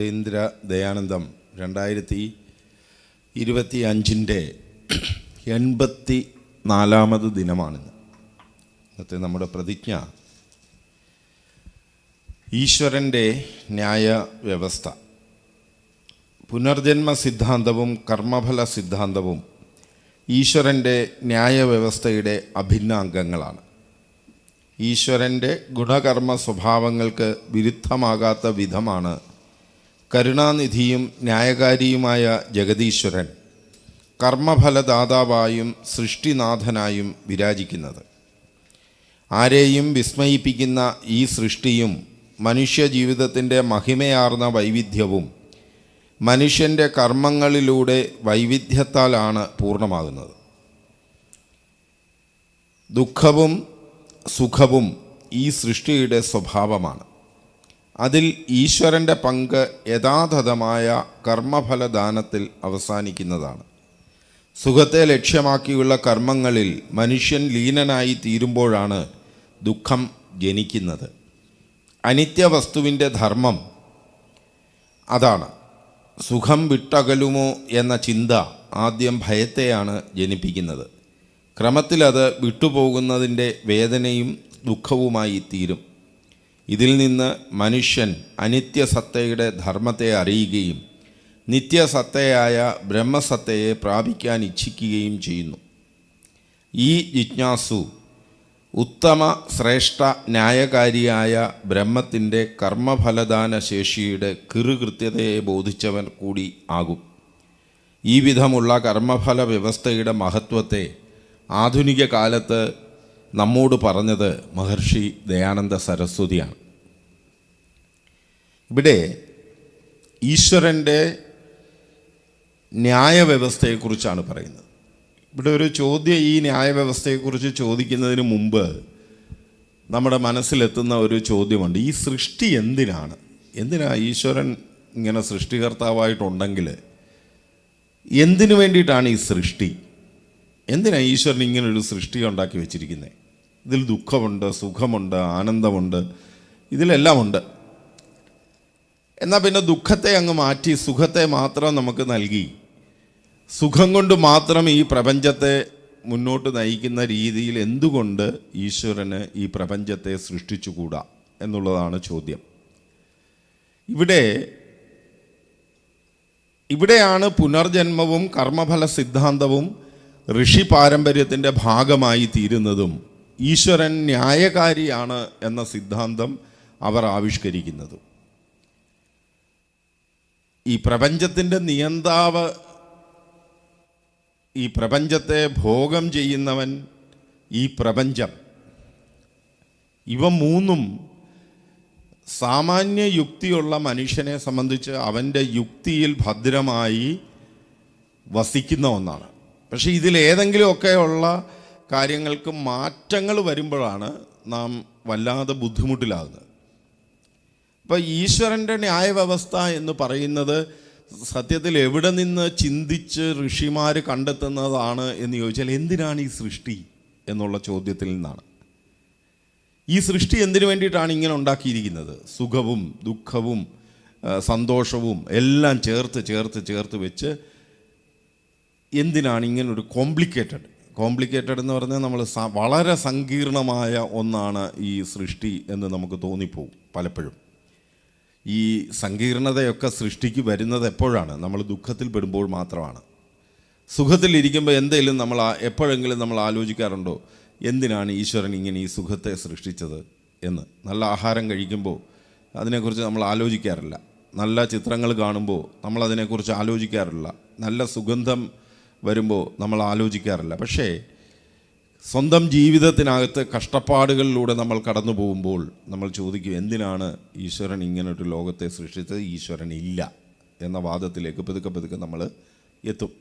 കേന്ദ്ര ദയാനന്ദം രണ്ടായിരത്തി ഇരുപത്തി അഞ്ചിന്റെ എൺപത്തി നാലാമത് ദിനമാണിന്ന്. ഇന്നത്തെ നമ്മുടെ പ്രതിജ്ഞ. ഈശ്വരന്റെ ന്യായ വ്യവസ്ഥ പുനർജന്മ സിദ്ധാന്തവും കർമ്മഫല സിദ്ധാന്തവും ഈശ്വരന്റെ ന്യായ വ്യവസ്ഥയുടെ അഭിന്ന അംഗങ്ങളാണ് ഈശ്വരന്റെ ഗുണകർമ്മ സ്വഭാവങ്ങൾക്ക് വിരുദ്ധമാകാത്ത വിധമാണ് കരുണാനിധിയും ന്യായകാരിയുമായ ജഗദീശ്വരൻ കർമ്മഫലദാതാവായും സൃഷ്ടിനാഥനായും വിരാജിക്കുന്നത്. ആരെയും വിസ്മയിപ്പിക്കുന്ന ഈ സൃഷ്ടിയും മനുഷ്യ ജീവിതത്തിന്റെ മഹിമയാർന്ന വൈവിധ്യവും മനുഷ്യന്റെ കർമ്മങ്ങളിലൂടെ വൈവിധ്യത്താലാണ് പൂർണമാകുന്നത്. ദുഃഖവും സുഖവും ഈ സൃഷ്ടിയുടെ സ്വഭാവമാണ്. അതിൽ ഈശ്വരന്റെ പങ്ക് യഥാതഥമായ കർമ്മഫലദാനത്തിൽ അവസാനിക്കുന്നതാണ്. സുഖത്തെ ലക്ഷ്യമാക്കിയുള്ള കർമ്മങ്ങളിൽ മനുഷ്യൻ ലീനനായി തീരുമ്പോഴാണ് ദുഃഖം ജനിക്കുന്നത്. അനിത്യവസ്തുവിന്റെ ധർമ്മം അതാണ്. സുഖം വിട്ടകലുമോ എന്ന ചിന്ത ആദ്യം ഭയത്തെയാണ് ജനിപ്പിക്കുന്നത്. ക്രമത്തിലത് വിട്ടുപോകുന്നതിന്റെ വേദനയും ദുഃഖവുമായി തീരും. ഇതിൽ നിന്ന് മനുഷ്യൻ അനിത്യസത്തയുടെ ധർമ്മത്തെ അറിയുകയും നിത്യസത്തയായ ബ്രഹ്മസത്തയെ പ്രാപിക്കാൻ ഇച്ഛിക്കുകയും ചെയ്യുന്നു. ഈ ജിജ്ഞാസു ഉത്തമ ശ്രേഷ്ഠ ന്യായകാരിയായ ബ്രഹ്മത്തിന്റെ കർമ്മഫലദാന ശേഷിയുടെ കിറുകൃത്യതയെ ബോധിച്ചവൻ കൂടി ആകും. ഈ വിധമുള്ള കർമ്മഫല വ്യവസ്ഥയുടെ മഹത്വത്തെ ആധുനിക കാലത്ത് നമ്മോട് പറഞ്ഞത് മഹർഷി ദയാനന്ദ സരസ്വതിയാണ്. ഇവിടെ ഈശ്വരന്റെ ന്യായവ്യവസ്ഥയെക്കുറിച്ചാണ് പറയുന്നത്. ഇവിടെ ഒരു ചോദ്യം ഈ ന്യായവ്യവസ്ഥയെക്കുറിച്ച് ചോദിക്കുന്നതിന് മുമ്പ് നമ്മുടെ മനസ്സിലെത്തുന്ന ഒരു ചോദ്യമുണ്ട്. ഈ സൃഷ്ടി എന്തിനാണ്? എന്തിനാ ഈശ്വരൻ ഇങ്ങനെ സൃഷ്ടികർത്താവായിട്ടുണ്ടെങ്കിൽ എന്തിനു വേണ്ടിയിട്ടാണ് ഈ സൃഷ്ടി? എന്തിനാണ് ഈശ്വരൻ ഇങ്ങനൊരു സൃഷ്ടി ഉണ്ടാക്കി വെച്ചിരിക്കുന്നത് ഇതിൽ ദുഃഖമുണ്ട് സുഖമുണ്ട് ആനന്ദമുണ്ട് ഇതിലെല്ലാം ഉണ്ട് എന്നാൽ പിന്നെ ദുഃഖത്തെ അങ്ങ് മാറ്റി സുഖത്തെ മാത്രം നമുക്ക് നൽകി. സുഖം കൊണ്ട് മാത്രം ഈ പ്രപഞ്ചത്തെ മുന്നോട്ട് നയിക്കുന്ന രീതിയിൽ എന്തുകൊണ്ട് ഈശ്വരന് ഈ പ്രപഞ്ചത്തെ സൃഷ്ടിച്ചുകൂടാ എന്നുള്ളതാണ് ചോദ്യം. ഇവിടെ ഇവിടെയാണ് പുനർജന്മവും കർമ്മഫല സിദ്ധാന്തവും ഋഷി പാരമ്പര്യത്തിന്റെ ഭാഗമായി തീരുന്നതും ഈശ്വരൻ ന്യായകാരിയാണ് എന്ന സിദ്ധാന്തം അവർ ആവിഷ്കരിക്കുന്നതും. ഈ പ്രപഞ്ചത്തിന്റെ നിയന്താവ് ഈ പ്രപഞ്ചത്തെ ഭോഗം ചെയ്യുന്നവൻ ഈ പ്രപഞ്ചം. ഇവ മൂന്നും സാമാന്യ യുക്തിയുള്ള മനുഷ്യനെ സംബന്ധിച്ച് അവന്റെ യുക്തിയിൽ ഭദ്രമായി വസിക്കുന്ന ഒന്നാണ്. പക്ഷേ ഇതിലേതെങ്കിലുമൊക്കെ ഉള്ള കാര്യങ്ങൾക്ക് മാറ്റങ്ങൾ വരുമ്പോഴാണ് നാം വല്ലാതെ ബുദ്ധിമുട്ടിലാകുന്നത്. ഇപ്പോൾ ഈശ്വരന്റെ ന്യായവ്യവസ്ഥ എന്ന് പറയുന്നത് സത്യത്തിൽ എവിടെ നിന്ന് ചിന്തിച്ച് ഋഷിമാർ കണ്ടെത്തുന്നതാണ് എന്ന് ചോദിച്ചാൽ എന്തിനാണ് ഈ സൃഷ്ടി എന്നുള്ള ചോദ്യത്തിൽ നിന്നാണ്. ഈ സൃഷ്ടി എന്തിനു വേണ്ടിയിട്ടാണ് ഇങ്ങനെ ഉണ്ടാക്കിയിരിക്കുന്നത്? സുഖവും ദുഃഖവും സന്തോഷവും എല്ലാം ചേർത്ത് ചേർത്ത് ചേർത്ത് വെച്ച് എന്തിനാണ് ഇങ്ങനെ ഒരു കോംപ്ലിക്കേറ്റഡ്? കോംപ്ലിക്കേറ്റഡ് എന്ന് പറഞ്ഞാൽ നമ്മൾ വളരെ സങ്കീർണമായ ഒന്നാണ് ഈ സൃഷ്ടി എന്ന് നമുക്ക് തോന്നിപ്പോവും പലപ്പോഴും. ഈ സങ്കീർണതയൊക്കെ സൃഷ്ടിക്ക് വരുന്നത് എപ്പോഴാണ്? നമ്മൾ ദുഃഖത്തിൽ പെടുമ്പോൾ മാത്രമാണ്. സുഖത്തിലിരിക്കുമ്പോൾ എന്തെങ്കിലും നമ്മൾ എപ്പോഴെങ്കിലും നമ്മൾ ആലോചിക്കാറുണ്ടോ? എന്തിനാണ് ഈശ്വരൻ ഇങ്ങനെ ഈ സുഖത്തെ സൃഷ്ടിച്ചത് എന്ന്? നല്ല ആഹാരം കഴിക്കുമ്പോൾ അതിനെക്കുറിച്ച് നമ്മൾ ആലോചിക്കാറില്ല. നല്ല ചിത്രങ്ങൾ കാണുമ്പോൾ നമ്മൾ അതിനെക്കുറിച്ച് ആലോചിക്കാറില്ല. നല്ല സുഗന്ധം വരുമ്പോൾ നമ്മൾ ആലോചിക്കാറില്ല. പക്ഷേ സ്വന്തം ജീവിതത്തിനകത്ത് കഷ്ടപ്പാടുകളിലൂടെ നമ്മൾ കടന്നു പോകുമ്പോൾ നമ്മൾ ചോദിക്കും എന്തിനാണ് ഈശ്വരൻ ഇങ്ങനൊരു ലോകത്തെ സൃഷ്ടിച്ചത്? ഈശ്വരൻ ഇല്ല എന്ന വാദത്തിലേക്ക് പതുക്കെ പതുക്കെ നമ്മൾ എത്തും.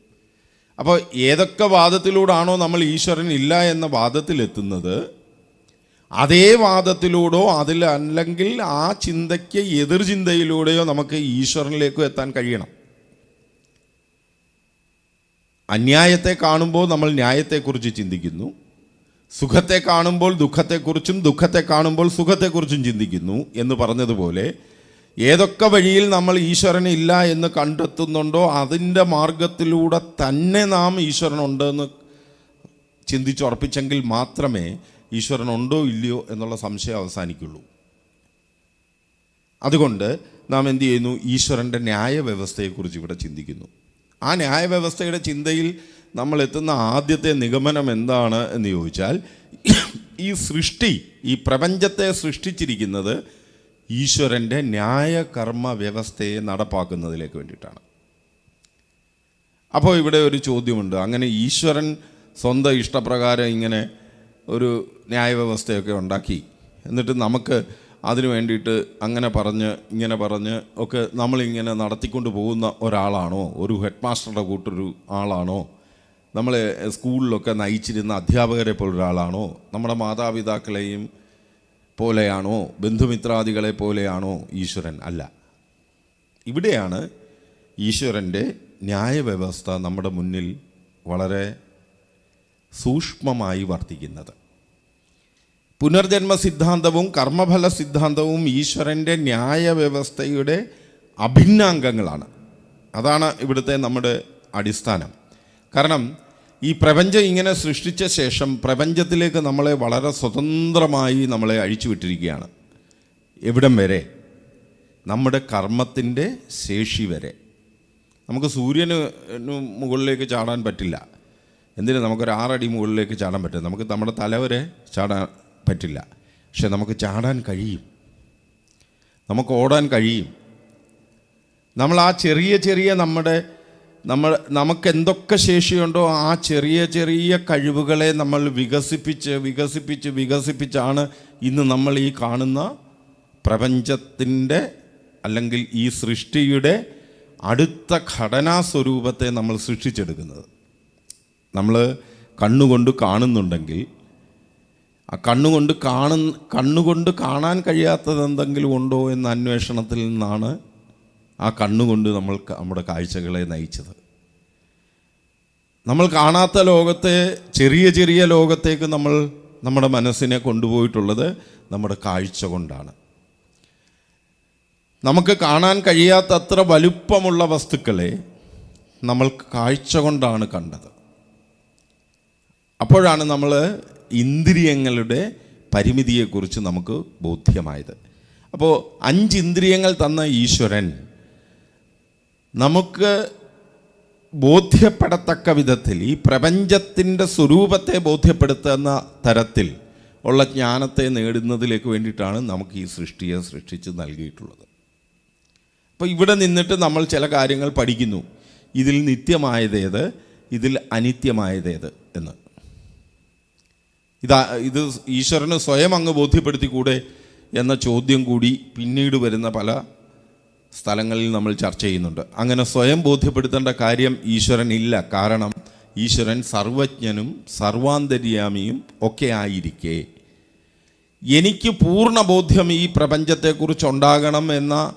അപ്പോൾ ഏതൊക്കെ വാദത്തിലൂടാണോ നമ്മൾ ഈശ്വരൻ ഇല്ല എന്ന വാദത്തിലെത്തുന്നത് അതേ വാദത്തിലൂടോ അതിൽ അല്ലെങ്കിൽ ആ ചിന്തയ്ക്ക് എതിർ ചിന്തയിലൂടെയോ നമുക്ക് ഈശ്വരനിലേക്കോ എത്താൻ കഴിയണം. അന്യായത്തെ കാണുമ്പോൾ നമ്മൾ ന്യായത്തെക്കുറിച്ച് ചിന്തിക്കുന്നു. സുഖത്തെ കാണുമ്പോൾ ദുഃഖത്തെക്കുറിച്ചും ദുഃഖത്തെ കാണുമ്പോൾ സുഖത്തെക്കുറിച്ചും ചിന്തിക്കുന്നു എന്ന് പറഞ്ഞതുപോലെ ഏതൊക്കെ വഴിയിൽ നമ്മൾ ഈശ്വരൻ ഇല്ല എന്ന് കണ്ടെത്തുന്നുണ്ടോ അതിന്റെ മാർഗത്തിലൂടെ തന്നെ നാം ഈശ്വരനുണ്ട് എന്ന് ചിന്തിച്ചുറപ്പിച്ചെങ്കിൽ മാത്രമേ ഈശ്വരനുണ്ടോ ഇല്ലയോ എന്നുള്ള സംശയം അവസാനിക്കുള്ളൂ. അതുകൊണ്ട് നാം എന്തു ചെയ്യുന്നു? ഈശ്വരന്റെ ന്യായവ്യവസ്ഥയെക്കുറിച്ച് ഇവിടെ ചിന്തിക്കുന്നു. ആ ന്യായവ്യവസ്ഥയുടെ ചിന്തയിൽ നമ്മൾ എത്തുന്ന ആദ്യത്തെ നിഗമനം എന്താണ് എന്ന് ചോദിച്ചാൽ ഈ സൃഷ്ടി ഈ പ്രപഞ്ചത്തെ സൃഷ്ടിച്ചിരിക്കുന്നത് ഈശ്വരന്റെ ന്യായകർമ്മ വ്യവസ്ഥയെ നടപ്പാക്കുന്നതിലേക്ക് വേണ്ടിയിട്ടാണ്. അപ്പോൾ ഇവിടെ ഒരു ചോദ്യമുണ്ട്. അങ്ങനെ ഈശ്വരൻ സ്വന്തം ഇഷ്ടപ്രകാരം ഇങ്ങനെ ഒരു ന്യായവ്യവസ്ഥയൊക്കെ ഉണ്ടാക്കി. എന്നിട്ട് നമുക്ക് അതിനു വേണ്ടിയിട്ട് അങ്ങനെ പറഞ്ഞ് ഇങ്ങനെ പറഞ്ഞ് ഒക്കെ നമ്മളിങ്ങനെ നടത്തിക്കൊണ്ട് പോകുന്ന ഒരാളാണോ? ഒരു ഹെഡ് മാസ്റ്ററുടെ കൂട്ടൊരു ആളാണോ? നമ്മളെ സ്കൂളിലൊക്കെ നയിച്ചിരുന്ന അധ്യാപകരെ പോലൊരാളാണോ? നമ്മുടെ മാതാപിതാക്കളെയും പോലെയാണോ? ബന്ധുമിത്രാദികളെ പോലെയാണോ ഈശ്വരൻ? അല്ല. ഇവിടെയാണ് ഈശ്വരന്റെ ന്യായവ്യവസ്ഥ നമ്മുടെ മുന്നിൽ വളരെ സൂക്ഷ്മമായി വർത്തിക്കുന്നത്. പുനർജന്മ സിദ്ധാന്തവും കർമ്മഫല സിദ്ധാന്തവും ഈശ്വരന്റെ ന്യായവ്യവസ്ഥയുടെ അഭിന്നാംഗങ്ങളാണ്. അതാണ് ഇവിടുത്തെ നമ്മുടെ അടിസ്ഥാനം. കാരണം ഈ പ്രപഞ്ചം ഇങ്ങനെ സൃഷ്ടിച്ച ശേഷം പ്രപഞ്ചത്തിലേക്ക് നമ്മളെ വളരെ സ്വതന്ത്രമായി നമ്മളെ അഴിച്ചുവിട്ടിരിക്കുകയാണ്. എവിടം വരെ? നമ്മുടെ കർമ്മത്തിന്റെ ശേഷി വരെ. നമുക്ക് സൂര്യന് മുകളിലേക്ക് ചാടാൻ പറ്റില്ല. എന്തിന്? നമുക്കൊരു ആറടി മുകളിലേക്ക് ചാടാൻ പറ്റും നമുക്ക് നമ്മുടെ തല വരെ ചാടാൻ പറ്റില്ല. പക്ഷെ നമുക്ക് ചാടാൻ കഴിയും. നമുക്ക് ഓടാൻ കഴിയും. നമ്മൾ ആ ചെറിയ ചെറിയ നമ്മുടെ നമ്മൾ നമുക്ക് എന്തൊക്കെ ശേഷിയുണ്ടോ ആ ചെറിയ ചെറിയ കഴിവുകളെ നമ്മൾ വികസിപ്പിച്ച് വികസിപ്പിച്ച് വികസിപ്പിച്ചാണ് ഇന്ന് നമ്മൾ ഈ കാണുന്ന പ്രപഞ്ചത്തിന്റെ അല്ലെങ്കിൽ ഈ സൃഷ്ടിയുടെ അടുത്ത ഘടനാ സ്വരൂപത്തെ നമ്മൾ സൃഷ്ടിച്ചെടുക്കുന്നത്. നമ്മൾ കണ്ണുകൊണ്ട് കാണുന്നുണ്ടെങ്കിൽ ആ കണ്ണുകൊണ്ട് കാണുന്ന കണ്ണുകൊണ്ട് കാണാൻ കഴിയാത്തത് എന്തെങ്കിലും ഉണ്ടോ എന്ന അന്വേഷണത്തിൽ നിന്നാണ് ആ കണ്ണുകൊണ്ട് നമ്മൾ നമ്മുടെ കാഴ്ചകളെ നയിച്ചത്. നമ്മൾ കാണാത്ത ലോകത്തെ ചെറിയ ചെറിയ ലോകത്തേക്ക് നമ്മൾ നമ്മുടെ മനസ്സിനെ കൊണ്ടുപോയിട്ടുള്ളത് നമ്മുടെ കാഴ്ച കൊണ്ടാണ്. നമുക്ക് കാണാൻ കഴിയാത്തത്ര വലുപ്പമുള്ള വസ്തുക്കളെ നമ്മൾ കാഴ്ച കൊണ്ടാണ് കണ്ടത്. അപ്പോഴാണ് നമ്മൾ ഇന്ദ്രിയങ്ങളുടെ പരിമിതിയെക്കുറിച്ച് നമുക്ക് ബോധ്യമായത്. അപ്പോൾ അഞ്ച് ഇന്ദ്രിയങ്ങൾ തന്ന ഈശ്വരൻ നമുക്ക് ബോധ്യപ്പെടത്തക്ക വിധത്തിൽ ഈ പ്രപഞ്ചത്തിന്റെ സ്വരൂപത്തെ ബോധ്യപ്പെടുത്തുന്ന തരത്തിൽ ഉള്ള ജ്ഞാനത്തെ നേടുന്നതിലേക്ക് വേണ്ടിയിട്ടാണ് നമുക്ക് ഈ സൃഷ്ടിയെ സൃഷ്ടിച്ച് നൽകിയിട്ടുള്ളത്. അപ്പോൾ ഇവിടെ നിന്നിട്ട് നമ്മൾ ചില കാര്യങ്ങൾ പഠിക്കുന്നു. ഇതിൽ നിത്യമായതേത്? ഇതിൽ അനിത്യമായതേത് എന്ന്. ഇതാ ഇത് ഈശ്വരന് സ്വയം അങ്ങ് ബോധ്യപ്പെടുത്തിക്കൂടെ എന്ന ചോദ്യം കൂടി പിന്നീട് വരുന്ന പല സ്ഥലങ്ങളിൽ നമ്മൾ ചർച്ച ചെയ്യുന്നുണ്ട്. അങ്ങനെ സ്വയം ബോധ്യപ്പെടുത്തേണ്ട കാര്യം ഈശ്വരൻ ഇല്ല. കാരണം ഈശ്വരൻ സർവജ്ഞനും സർവാന്തര്യാമിയും ഒക്കെ ആയിരിക്കെ. എനിക്ക് പൂർണ ബോധ്യം ഈ പ്രപഞ്ചത്തെക്കുറിച്ച് ഉണ്ടാകണം എന്ന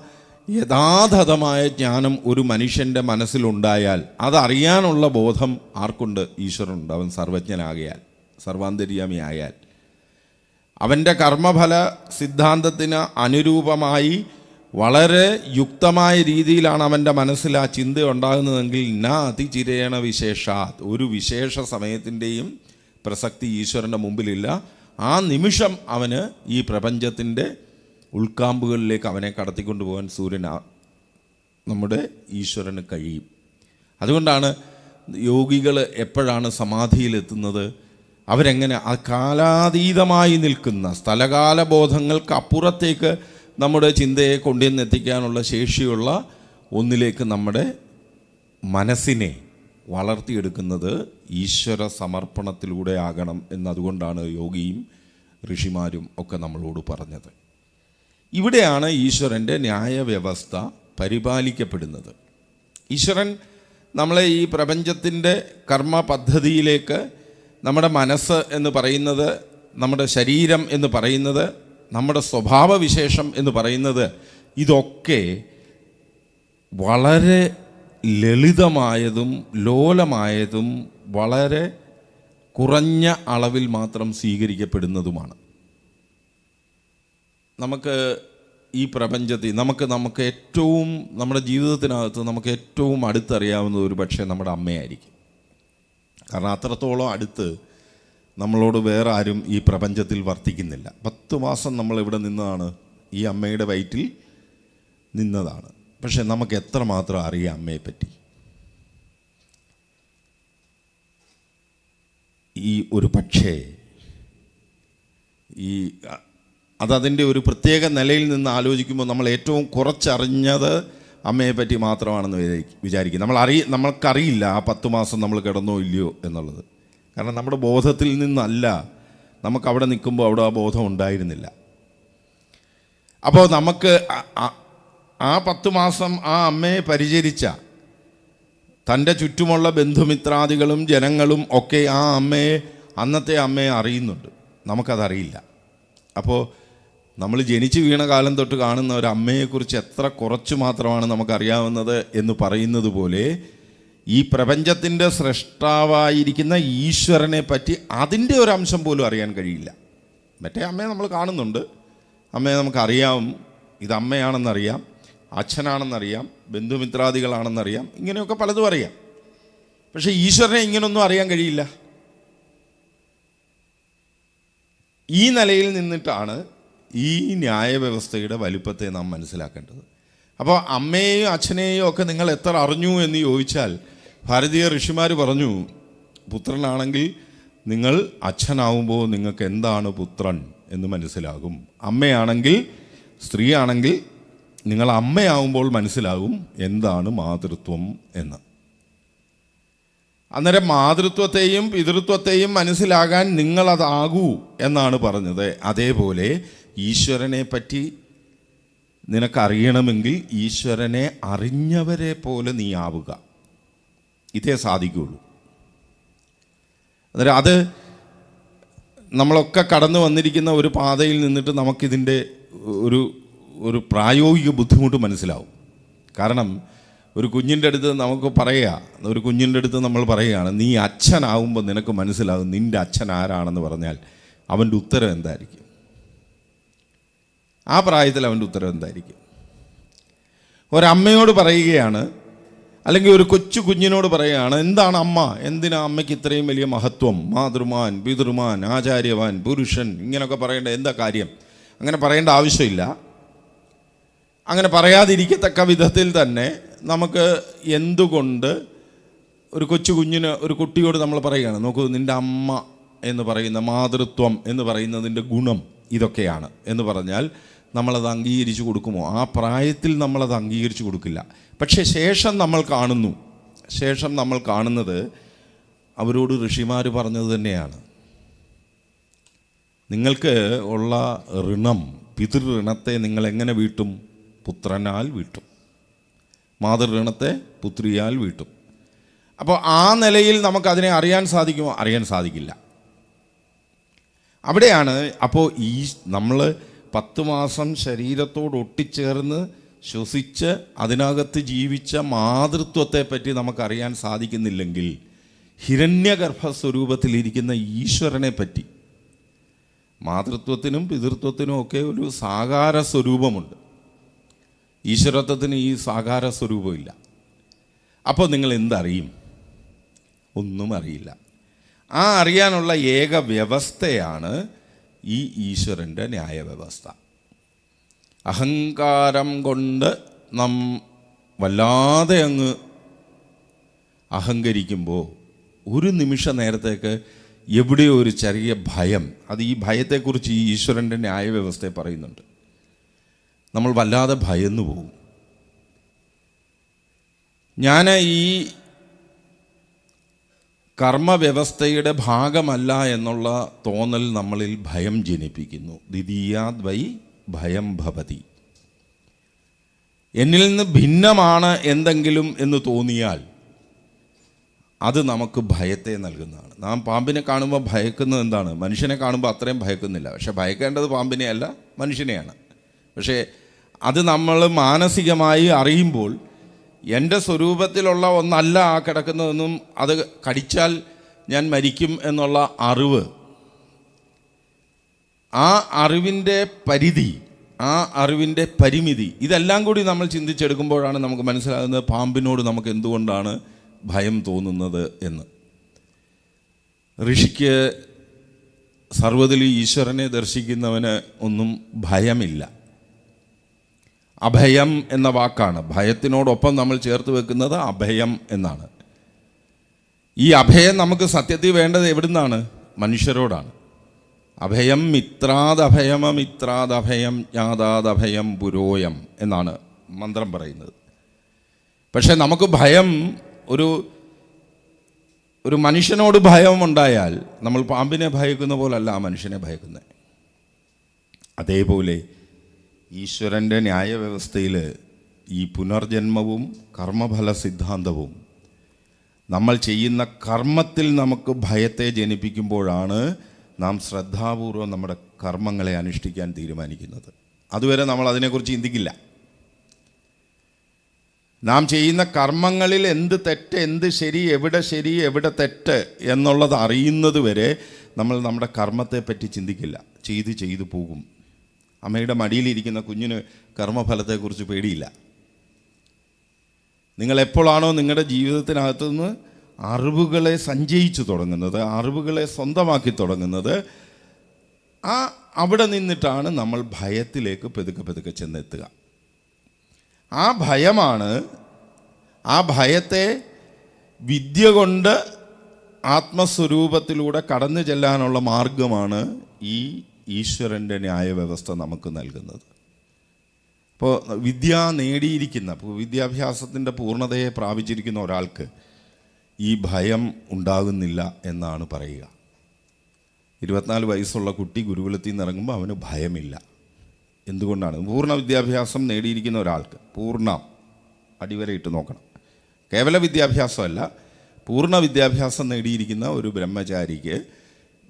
യഥാതഥമായ ജ്ഞാനം ഒരു മനുഷ്യന്റെ മനസ്സിലുണ്ടായാൽ അതറിയാനുള്ള ബോധം ആർക്കുണ്ട്? ഈശ്വരനുണ്ട്. അവൻ സർവജ്ഞനാകയാൽ സർവാന്തര്യാമിയായാൽ അവന്റെ കർമ്മഫല സിദ്ധാന്തത്തിന് അനുരൂപമായി വളരെ യുക്തമായ രീതിയിലാണ് അവന്റെ മനസ്സിൽ ആ ചിന്ത ഉണ്ടാകുന്നതെങ്കിൽ ന അതിചിരേണ വിശേഷാത്. ഒരു വിശേഷ സമയത്തിന്റെയും പ്രസക്തി ഈശ്വരന്റെ മുമ്പിലില്ല. ആ നിമിഷം അവന് ഈ പ്രപഞ്ചത്തിന്റെ ഉൾക്കാമ്പുകളിലേക്ക് അവനെ കടത്തിക്കൊണ്ടു പോകാൻ സൂര്യൻ നമ്മുടെ ഈശ്വരന് കഴിയും. അതുകൊണ്ടാണ് യോഗികൾ എപ്പോഴാണ് സമാധിയിലെത്തുന്നത്? അവരെങ്ങനെ ആ കാലാതീതമായി നിൽക്കുന്ന സ്ഥലകാല ബോധങ്ങൾക്ക് അപ്പുറത്തേക്ക് നമ്മുടെ ചിന്തയെ കൊണ്ടുവന്നെത്തിക്കാനുള്ള ശേഷിയുള്ള ഒന്നിലേക്ക് നമ്മുടെ മനസ്സിനെ വളർത്തിയെടുക്കുന്നത് ഈശ്വര സമർപ്പണത്തിലൂടെ ആകണം എന്നതുകൊണ്ടാണ് യോഗിയും ഋഷിമാരും ഒക്കെ നമ്മളോട് പറഞ്ഞത്. ഇവിടെയാണ് ഈശ്വരന്റെ ന്യായവ്യവസ്ഥ പരിപാലിക്കപ്പെടുന്നത്. ഈശ്വരൻ നമ്മളെ ഈ പ്രപഞ്ചത്തിന്റെ കർമ്മ പദ്ധതിയിലേക്ക് നമ്മുടെ മനസ്സ് എന്ന് പറയുന്നത് നമ്മുടെ ശരീരം എന്ന് പറയുന്നത് നമ്മുടെ സ്വഭാവവിശേഷം എന്ന് പറയുന്നത് ഇതൊക്കെ വളരെ ലളിതമായതും ലോലമായതും വളരെ കുറഞ്ഞ അളവിൽ മാത്രം സ്വീകരിക്കപ്പെടുന്നതുമാണ്. നമുക്ക് ഈ പ്രപഞ്ചത്തിൽ നമുക്ക് നമുക്ക് ഏറ്റവും നമ്മുടെ ജീവിതത്തിനകത്ത് നമുക്ക് ഏറ്റവും അടുത്തറിയാവുന്നത് ഒരു പക്ഷേ നമ്മുടെ അമ്മയായിരിക്കും. കാരണം അത്രത്തോളം അടുത്ത് നമ്മളോട് വേറെ ആരും ഈ പ്രപഞ്ചത്തിൽ വർത്തിക്കുന്നില്ല. പത്ത് മാസം നമ്മൾ ഇവിടെ നിന്നതാണ്. ഈ അമ്മയുടെ വയറ്റിൽ നിന്നതാണ്. പക്ഷെ നമുക്ക് എത്രമാത്രം അറിയാം അമ്മയെപ്പറ്റി ഈ ഒരു പക്ഷേ ഈ അതതിന്റെ ഒരു പ്രത്യേക നിലയിൽ നിന്ന് ആലോചിക്കുമ്പോൾ നമ്മൾ ഏറ്റവും കുറച്ചറിഞ്ഞത് അമ്മയെ പറ്റി മാത്രമാണെന്ന് വിചാരി- വിചാരിക്കും നമ്മൾ അറിയ നമ്മൾക്കറിയില്ല ആ പത്ത് മാസം നമ്മൾ കിടന്നോ ഇല്ലയോ എന്നുള്ളത്. കാരണം നമ്മുടെ ബോധത്തിൽ നിന്നല്ല നമുക്ക് അവിടെ നിൽക്കുമ്പോൾ അവിടെ ആ ബോധം ഉണ്ടായിരുന്നില്ല. അപ്പോൾ നമുക്ക് ആ- പത്ത് മാസം ആ അമ്മയെ പരിചരിച്ച തന്റെ ചുറ്റുമുള്ള ബന്ധുമിത്രാദികളും ജനങ്ങളും ഒക്കെ ആ അമ്മയെ അന്നത്തെ അമ്മയെ അറിയുന്നുണ്ട്. നമുക്കതറിയില്ല. അപ്പോൾ നമ്മൾ ജനിച്ചു വീണ കാലം തൊട്ട് കാണുന്ന ഒരു അമ്മയെക്കുറിച്ച് എത്ര കുറച്ച് മാത്രമാണ് നമുക്കറിയാവുന്നത് എന്ന് പറയുന്നത് പോലെ ഈ പ്രപഞ്ചത്തിന്റെ സൃഷ്ടാവായിരിക്കുന്ന ഈശ്വരനെ പറ്റി അതിന്റെ ഒരു അംശം പോലും അറിയാൻ കഴിയില്ല. മറ്റേ അമ്മയെ നമ്മൾ കാണുന്നുണ്ട്. അമ്മയെ നമുക്കറിയാം. ഇത് അമ്മയാണെന്നറിയാം. അച്ഛനാണെന്നറിയാം. ബന്ധുമിത്രാദികളാണെന്നറിയാം. ഇങ്ങനെയൊക്കെ പലതും അറിയാം. പക്ഷേ ഈശ്വരനെ ഇങ്ങനൊന്നും അറിയാൻ കഴിയില്ല. ഈ നിലയിൽ നിന്നിട്ടാണ് ഈ ന്യായവ്യവസ്ഥയുടെ വലുപ്പത്തെ നാം മനസ്സിലാക്കേണ്ടത്. അപ്പോൾ അമ്മയെയും അച്ഛനെയും ഒക്കെ നിങ്ങൾ എത്ര അറിഞ്ഞു എന്ന് ചോദിച്ചാൽ ഭാരതീയ ഋഷിമാർ പറഞ്ഞു പുത്രനാണെങ്കിൽ നിങ്ങൾ അച്ഛനാവുമ്പോൾ നിങ്ങൾക്ക് എന്താണ് പുത്രൻ എന്ന് മനസ്സിലാകും. അമ്മയാണെങ്കിൽ സ്ത്രീയാണെങ്കിൽ നിങ്ങൾ അമ്മയാവുമ്പോൾ മനസ്സിലാകും എന്താണ് മാതൃത്വം എന്ന്. അന്നേരം മാതൃത്വത്തെയും പിതൃത്വത്തെയും മനസ്സിലാകാൻ നിങ്ങളതാകൂ എന്നാണ് പറഞ്ഞത്. അതേപോലെ ഈശ്വരനെ പറ്റി നിനക്കറിയണമെങ്കിൽ ഈശ്വരനെ അറിഞ്ഞവരെ പോലെ നീ ആവുക. ഇതേ സാധിക്കുകയുള്ളൂ. അന്നേരം അത് നമ്മളൊക്കെ കടന്നു വന്നിരിക്കുന്ന ഒരു പാതയിൽ നിന്നിട്ട് നമുക്കിതിന്റെ ഒരു ഒരു പ്രായോഗിക ബുദ്ധിമുട്ട് മനസ്സിലാവും. കാരണം ഒരു കുഞ്ഞിന്റെ അടുത്ത് നമുക്ക് പറയുക ഒരു കുഞ്ഞിന്റെ അടുത്ത് നമ്മൾ പറയുകയാണ് നീ അച്ഛനാവുമ്പോൾ നിനക്ക് മനസ്സിലാകും നിന്റെ അച്ഛൻ ആരാണെന്ന് പറഞ്ഞാൽ അവന്റെ ഉത്തരം എന്തായിരിക്കും? ആ പ്രായത്തിൽ അവന്റെ ഉത്തരം എന്തായിരിക്കും? ഒരമ്മയോട് പറയുകയാണ് അല്ലെങ്കിൽ ഒരു കൊച്ചു കുഞ്ഞിനോട് പറയുകയാണ് എന്താണ് അമ്മ? എന്തിനാ അമ്മയ്ക്ക് ഇത്രയും വലിയ മഹത്വം? മാതൃമാൻ പിതൃമാൻ ആചാര്യവാൻ പുരുഷൻ ഇങ്ങനെയൊക്കെ പറയേണ്ട എന്താ കാര്യം? അങ്ങനെ പറയേണ്ട ആവശ്യമില്ല. അങ്ങനെ പറയാതിരിക്കത്തക്ക വിധത്തിൽ തന്നെ നമുക്ക് എന്തുകൊണ്ട് ഒരു കൊച്ചു കുഞ്ഞിന് ഒരു കുട്ടിയോട് നമ്മൾ പറയുകയാണ് നോക്കൂ നിന്റെ അമ്മ എന്ന് പറയുന്ന മാതൃത്വം എന്ന് പറയുന്നതിന്റെ ഗുണം ഇതൊക്കെയാണ് എന്ന് പറഞ്ഞാൽ നമ്മളത് അംഗീകരിച്ചു കൊടുക്കുമോ? ആ പ്രായത്തിൽ നമ്മളത് അംഗീകരിച്ചു കൊടുക്കില്ല. പക്ഷേ ശേഷം നമ്മൾ കാണുന്നു. ശേഷം നമ്മൾ കാണുന്നത് അവരോട് ഋഷിമാർ പറഞ്ഞത് തന്നെയാണ്. നിങ്ങൾക്ക് ഉള്ള ഋണം പിതൃഋണത്തെ നിങ്ങൾ എങ്ങനെ വീട്ടും? പുത്രനാൽ വീട്ടും. മാതൃഋണത്തെ പുത്രിയാൽ വീട്ടും. അപ്പോൾ ആ നിലയിൽ നമുക്കതിനെ അറിയാൻ സാധിക്കുമോ? അറിയാൻ സാധിക്കില്ല. അവിടെയാണ് അപ്പോൾ ഈ നമ്മൾ പത്ത് മാസം ശരീരത്തോട് ഒട്ടിച്ചേർന്ന് ശ്വസിച്ച് അതിനകത്ത് ജീവിച്ച മാതൃത്വത്തെ പറ്റി നമുക്കറിയാൻ സാധിക്കുന്നില്ലെങ്കിൽ ഹിരണ്യഗർഭ സ്വരൂപത്തിലിരിക്കുന്ന ഈശ്വരനെ പറ്റി മാതൃത്വത്തിനും പിതൃത്വത്തിനും ഒക്കെ ഒരു സാകാര സ്വരൂപമുണ്ട് ഈശ്വരത്വത്തിന് ഈ സാകാര സ്വരൂപമില്ല അപ്പോൾ നിങ്ങൾ എന്തറിയും? ഒന്നും അറിയില്ല. ആ അറിയാനുള്ള ഏക വ്യവസ്ഥയാണ് ഈ ഈശ്വരന്റെ ന്യായവ്യവസ്ഥ. അഹങ്കാരം കൊണ്ട് നാം വല്ലാതെ അങ്ങ് അഹങ്കരിക്കുമ്പോൾ ഒരു നിമിഷ നേരത്തേക്ക് എവിടെയോ ഒരു ചെറിയ ഭയം അത് ഈ ഭയത്തെക്കുറിച്ച് ഈ ഈശ്വരന്റെ ന്യായവ്യവസ്ഥയെ പറയുന്നുണ്ട്. നമ്മൾ വല്ലാതെ ഭയന്നു പോകും. ഞാൻ ഈ കർമ്മവ്യവസ്ഥയുടെ ഭാഗമല്ല എന്നുള്ള തോന്നൽ നമ്മളിൽ ഭയം ജനിപ്പിക്കുന്നു. ദ്വിതീയാദ് വൈ ഭയം ഭവതി. എന്നിൽ നിന്ന് ഭിന്നമാണ് എന്തെങ്കിലും എന്ന് തോന്നിയാൽ അത് നമുക്ക് ഭയത്തെ നൽകുന്നതാണ്. നാം പാമ്പിനെ കാണുമ്പോൾ ഭയക്കുന്നത് എന്താണ്? മനുഷ്യനെ കാണുമ്പോൾ അത്രയും ഭയക്കുന്നില്ല. പക്ഷെ ഭയക്കേണ്ടത് പാമ്പിനെയല്ല മനുഷ്യനെയാണ്. പക്ഷേ അത് നമ്മൾ മാനസികമായി അറിയുമ്പോൾ എന്റെ സ്വരൂപത്തിലുള്ള ഒന്നല്ല ആ കിടക്കുന്നതെന്നും അത് കടിച്ചാൽ ഞാൻ മരിക്കും എന്നുള്ള അറിവ്. ആ അറിവിന്റെ പരിധി ആ അറിവിന്റെ പരിമിതി ഇതെല്ലാം കൂടി നമ്മൾ ചിന്തിച്ചെടുക്കുമ്പോഴാണ് നമുക്ക് മനസ്സിലാകുന്നത് പാമ്പിനോട് നമുക്ക് എന്തുകൊണ്ടാണ് ഭയം തോന്നുന്നത് എന്ന്. ഋഷിക്ക് സർവതിൽ ഈശ്വരനെ ദർശിക്കുന്നവന് ഒന്നും ഭയമില്ല. അഭയം എന്ന വാക്കാണ്. ഭയത്തിനോടൊപ്പം നമ്മൾ ചേർത്ത് വെക്കുന്നത് അഭയം എന്നാണ്. ഈ അഭയം നമുക്ക് സത്യത്തിൽ വേണ്ടത് എവിടുന്നാണ്? മനുഷ്യരോടാണ്. അഭയം മിത്രാദഭയമ മിത്രാദഭയം ജ്ഞാതാദഭയം പുരോയം എന്നാണ് മന്ത്രം പറയുന്നത്. പക്ഷേ നമുക്ക് ഭയം ഒരു ഒരു മനുഷ്യനോട് ഭയം ഉണ്ടായാൽ നമ്മൾ പാമ്പിനെ ഭയക്കുന്ന പോലല്ല ആ മനുഷ്യനെ ഭയക്കുന്നത് അതേപോലെ ഈശ്വരന്റെ ന്യായവ്യവസ്ഥയിൽ ഈ പുനർജന്മവും കർമ്മഫല സിദ്ധാന്തവും നമ്മൾ ചെയ്യുന്ന കർമ്മത്തിൽ നമുക്ക് ഭയത്തെ ജനിപ്പിക്കുമ്പോഴാണ് നാം ശ്രദ്ധാപൂർവം നമ്മുടെ കർമ്മങ്ങളെ അനുഷ്ഠിക്കാൻ തീരുമാനിക്കുന്നത്. അതുവരെ നമ്മൾ അതിനെക്കുറിച്ച് ചിന്തിക്കില്ല. നാം ചെയ്യുന്ന കർമ്മങ്ങളിൽ എന്ത് തെറ്റ് എന്ത് ശരി എവിടെ ശരി എവിടെ തെറ്റ് എന്നുള്ളത് അറിയുന്നത് വരെ നമ്മൾ നമ്മുടെ കർമ്മത്തെപ്പറ്റി ചിന്തിക്കില്ല. ചെയ്ത് ചെയ്തു പോകും. അമ്മയുടെ മടിയിലിരിക്കുന്ന കുഞ്ഞിന് കർമ്മഫലത്തെക്കുറിച്ച് പേടിയില്ല. നിങ്ങൾ എപ്പോഴാണോ നിങ്ങളുടെ ജീവിതത്തിനകത്തു നിന്ന് അറിവുകളെ സഞ്ചയിച്ചു തുടങ്ങുന്നത് അറിവുകളെ സ്വന്തമാക്കി തുടങ്ങുന്നത് ആ അവിടെ നിന്നിട്ടാണ് നമ്മൾ ഭയത്തിലേക്ക് പെതുക്കെ പെതുക്കെ ചെന്നെത്തുക. ആ ഭയമാണ് ആ ഭയത്തെ വിദ്യ കൊണ്ട് ആത്മസ്വരൂപത്തിലൂടെ കടന്നു ചെല്ലാനുള്ള മാർഗമാണ് ഈ ഈശ്വരന്റെ ന്യായവ്യവസ്ഥ നമുക്ക് നൽകുന്നത്. ഇപ്പോൾ വിദ്യ നേടിയിരിക്കുന്ന വിദ്യാഭ്യാസത്തിന്റെ പൂർണതയെ പ്രാപിച്ചിരിക്കുന്ന ഒരാൾക്ക് ഈ ഭയം ഉണ്ടാകുന്നില്ല എന്നാണ് പറയുക. ഇരുപത്തിനാല് വയസ്സുള്ള കുട്ടി ഗുരുകുലത്തിൽ നിന്ന് ഇറങ്ങുമ്പോൾ അവന് ഭയമില്ല. എന്തുകൊണ്ടാണ്? പൂർണ വിദ്യാഭ്യാസം നേടിയിരിക്കുന്ന ഒരാൾക്ക് പൂർണ അടിവരയിട്ട് നോക്കണം. കേവല വിദ്യാഭ്യാസമല്ല പൂർണ വിദ്യാഭ്യാസം നേടിയിരിക്കുന്ന ഒരു ബ്രഹ്മചാരിക്ക്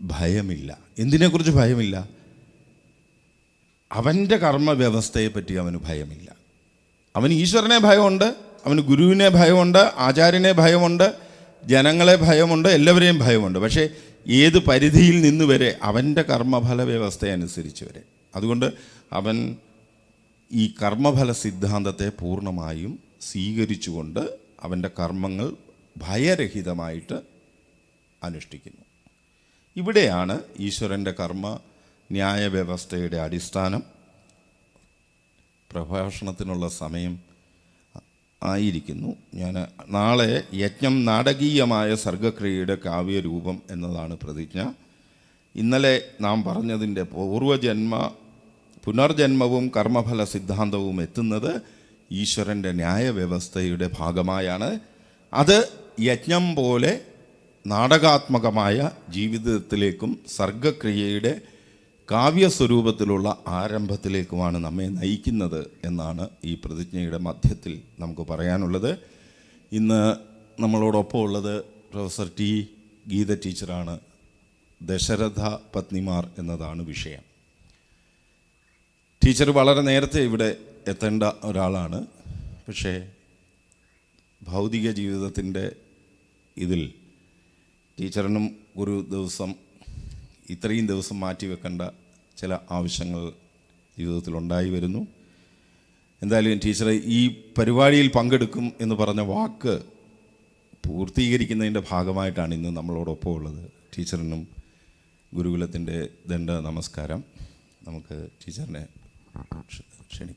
ഭയമില്ല. എന്തിനെക്കുറിച്ച് ഭയമില്ല? അവന്റെ കർമ്മ വ്യവസ്ഥയെ പറ്റി അവന് ഭയമില്ല. അവന് ഈശ്വരനെ ഭയമുണ്ട് അവന് ഗുരുവിനെ ഭയമുണ്ട് ആചാര്യനെ ഭയമുണ്ട് ജനങ്ങളെ ഭയമുണ്ട് എല്ലാവരെയും ഭയമുണ്ട്. പക്ഷേ ഏത് പരിധിയിൽ നിന്ന് വരെ അവന്റെ കർമ്മഫല വ്യവസ്ഥ അനുസരിച്ച് വരെ. അതുകൊണ്ട് അവൻ ഈ കർമ്മഫല സിദ്ധാന്തത്തെ പൂർണമായും സ്വീകരിച്ചുകൊണ്ട് അവന്റെ കർമ്മങ്ങൾ ഭയരഹിതമായിട്ട് അനുഷ്ഠിക്കുന്നു. ഇവിടെയാണ് ഈശ്വരന്റെ കർമ്മ ന്യായവ്യവസ്ഥയുടെ അടിസ്ഥാനം. പ്രഭാഷണത്തിനുള്ള സമയം ആയിരിക്കുന്നു. ഞാൻ നാളെ യജ്ഞം നാടകീയമായ സർഗക്രിയയുടെ കാവ്യരൂപം എന്നതാണ് പ്രതിജ്ഞ. ഇന്നലെ നാം പറഞ്ഞതിന്റെ പൂർവജന്മ പുനർജന്മവും കർമ്മഫല സിദ്ധാന്തവും എത്തുന്നത് ഈശ്വരന്റെ ന്യായവ്യവസ്ഥയുടെ ഭാഗമായാണ്. അത് യജ്ഞം പോലെ നാടകാത്മകമായ ജീവിതത്തിലേക്കും സർഗക്രിയയുടെ കാവ്യസ്വരൂപത്തിലുള്ള ആരംഭത്തിലേക്കുമാണ് നമ്മെ നയിക്കുന്നത് എന്നാണ് ഈ പ്രതിജ്ഞയുടെ മധ്യത്തിൽ നമുക്ക് പറയാനുള്ളത്. ഇന്ന് നമ്മളോടൊപ്പം ഉള്ളത് പ്രൊഫസർ ടി ഗീത ടീച്ചറാണ്. ദശരഥ പത്നിമാർ എന്നതാണ് വിഷയം. ടീച്ചർ വളരെ നേരത്തെ ഇവിടെ എത്തേണ്ട ഒരാളാണ്. പക്ഷേ ഭൗതിക ജീവിതത്തിന്റെ ഇതിൽ ടീച്ചറിനും ഒരു ദിവസം ഇത്രയും ദിവസം മാറ്റി വെക്കേണ്ട ചില ആവശ്യങ്ങൾ ജീവിതത്തിൽ ഉണ്ടായി വരുന്നു. എന്തായാലും ടീച്ചർ ഈ പരിപാടിയിൽ പങ്കെടുക്കും എന്ന് പറഞ്ഞ വാക്ക് പൂർത്തീകരിക്കുന്നതിന്റെ ഭാഗമായിട്ടാണ് ഇന്ന് നമ്മളോടൊപ്പം ഉള്ളത്. ടീച്ചറിനും ഗുരുകുലത്തിന്റെ ദണ്ഡ നമസ്കാരം. നമുക്ക് ടീച്ചറിനെ ക്ഷണിക്കാം.